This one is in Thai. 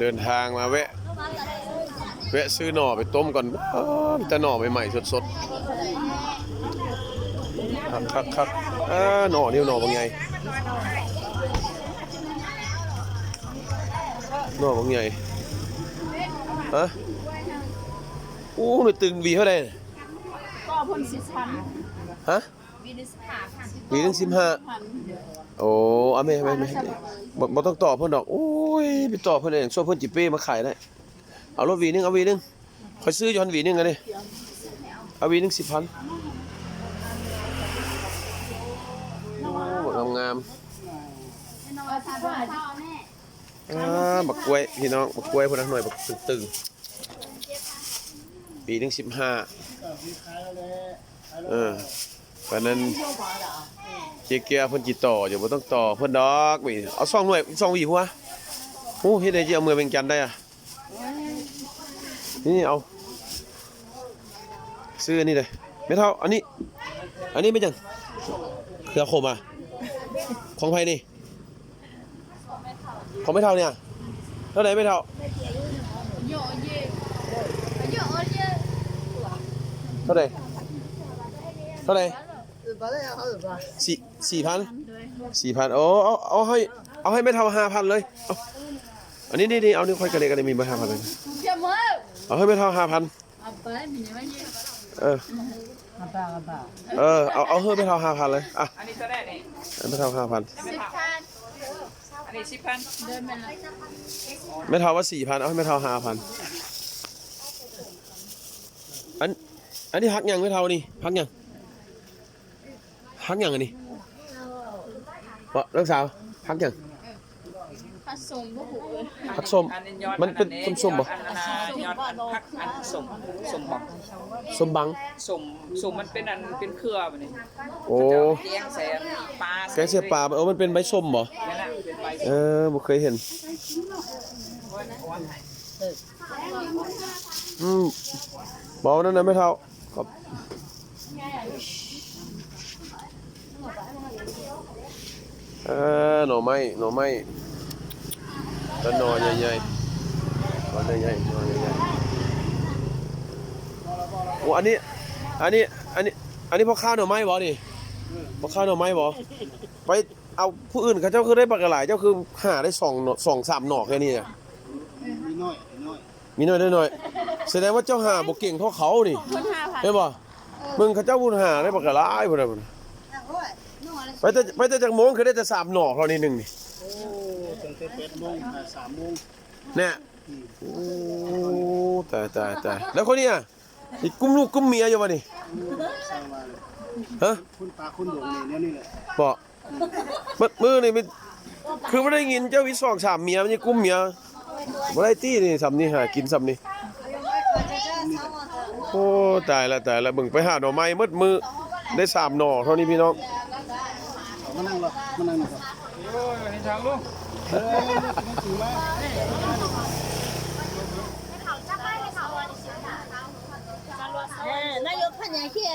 เดินทางมาแวะ แวะซื้อหน่อไปต้มก่อนอ้าวมีแต่หน่อใหม่ๆสดๆครับครับครับอ่าหน่อนี่หน่อบางไงหน่อบางไงฮะโอ้หน่อยตึงวีเท่าไหร่น่ะก็พ่นสิบพันฮะวีนิสผ่าพันวีหนึงสิบห้าพันโอ้เอาไม่ไม่ไม่บ่บ่ต้องต่อเพิ่นดอกโอ้ ยไปต่อเพิ่อนเองส่วนเพิ่อนจิเป้มาขายได้เอารถวีนึงเอาวีนึงคอยซื้อย้อนวีนึงกันดิเอาวีนึงสิบพันโอ้งามๆอ่าบักกล้วยพี่น้องบักกล้วยพุ่นน่ะหน่อยบักตึงๆปีหนึงสิบห้าเออวันนั้นเกียร์เกียร์เพิ่นจิต่ออยู่บ่ต้องต่อเพิ่นดอกมีเอาซองหน่วยซองวีหัว โอ้เฮ็ดได้สิเอามือเวียงจันได้อะนี่เอา ซื้ออันนี้เลยไม่เท่าอันนี้ อันนี้ไม่จังเครือโคมอะของไผนี่ของไม่เท่าเนี่ยเท่าไหร่ไม่เท่าเย่โยเย่เท่าไหร่เท่าไหร่สี่สี่พันสี่พันโอ้เอาเอาให้เอาให้ไม่เท่าห้าพันเลยเอา อันนี้นี่นี่เอานี่ค่อยกระเดกกระเดมีมาห้าพันเลยเจ้ามือเอาให้ไม่เท่าห้าพันเอาไปมีอะไรเย่เออเออเอาเอาให้ไม่เท่าห้าพันเลยอะอันนี้เท่าไหร่นี่ให้ไม่เท่าห้าพันสิบพันอันนี้สิบพันเดินไปเลยไม่เท่าว่าสี่พันเอาให้ไม่เท่าห้าพันอันอันนี้พักยังไม่เท่านี่พักยังพักยังอันนี้วะลูกสาวพักยัง ผสมก็หูเลยพักส้มอันนี้ยอดมันเป็นอัส้มๆบ่ยอดอันนั้นยอดอันพักอันสมสมบอกส้มบัง สมสมมันเป็นอันเป็นเครือแบบนี้โอ้แกงแสนปลาแกงเสียปลาเออมันเป็นใบส้มบ่นั่นน่ะเป็นใบเออบ่เคยเห็นอืมเบานั่นนะไม่เท่าครับเออหน่อไม้หน่อไม้ ต้นหน่อใหญ่ๆหน่อใหญ่ๆหน่อใหญ่ๆโอ้อันนี้ อันนี้ อันนี้ อันนี้พอข้าวหน่อไม้บ่นี่พอข้าวหน่อไม้บ่ไปเอาผู้อื่นเขาเจ้าคือได้บักกะหลายเจ้าคือหาได้สองหน่อสองสามหน่อแค่นี้อะมีน้อยมีน้อยมีน้อยได้น้อยแสดงว่าเจ้าหาบ่เก่งเท่าเขานี่คนห้าพันเห็นบ่มึงเขาเจ้าบุญหาได้บักกะหลายพุ่นน่ะพุ่นน่ะไปแต่ไปแต่จากโมงคือได้แต่สามหน่อเท่านี้หนึงนี่โอ้ ตั้งแต่แปดโมงแต่สามโมงเนี่ยโอ้ตายตายตายแล้วคนนี้อะอีกกุ้มลูกกุ้มเมียอยู่บ่นี่สร้างมาเลยฮะคุณปลาคุณหลวงเนี่ยนี่แหละบ่มือมือนี่มันคือบ่ได้ยินเจ้าวิสองสามเมียมันยังกุ้มเมียบ่ได้ตี้นี่สำนี่หากินสำนี่โอ้ตายละตายละเบิ่งไปหาหน่อไม้มืดมือได้สามหน่อเท่านี้พี่น้อง มานั่งหรอมานั่งหรอโอ้ยนี่ทางลุกเออนี่ถือมาเออนายกพญาเขีย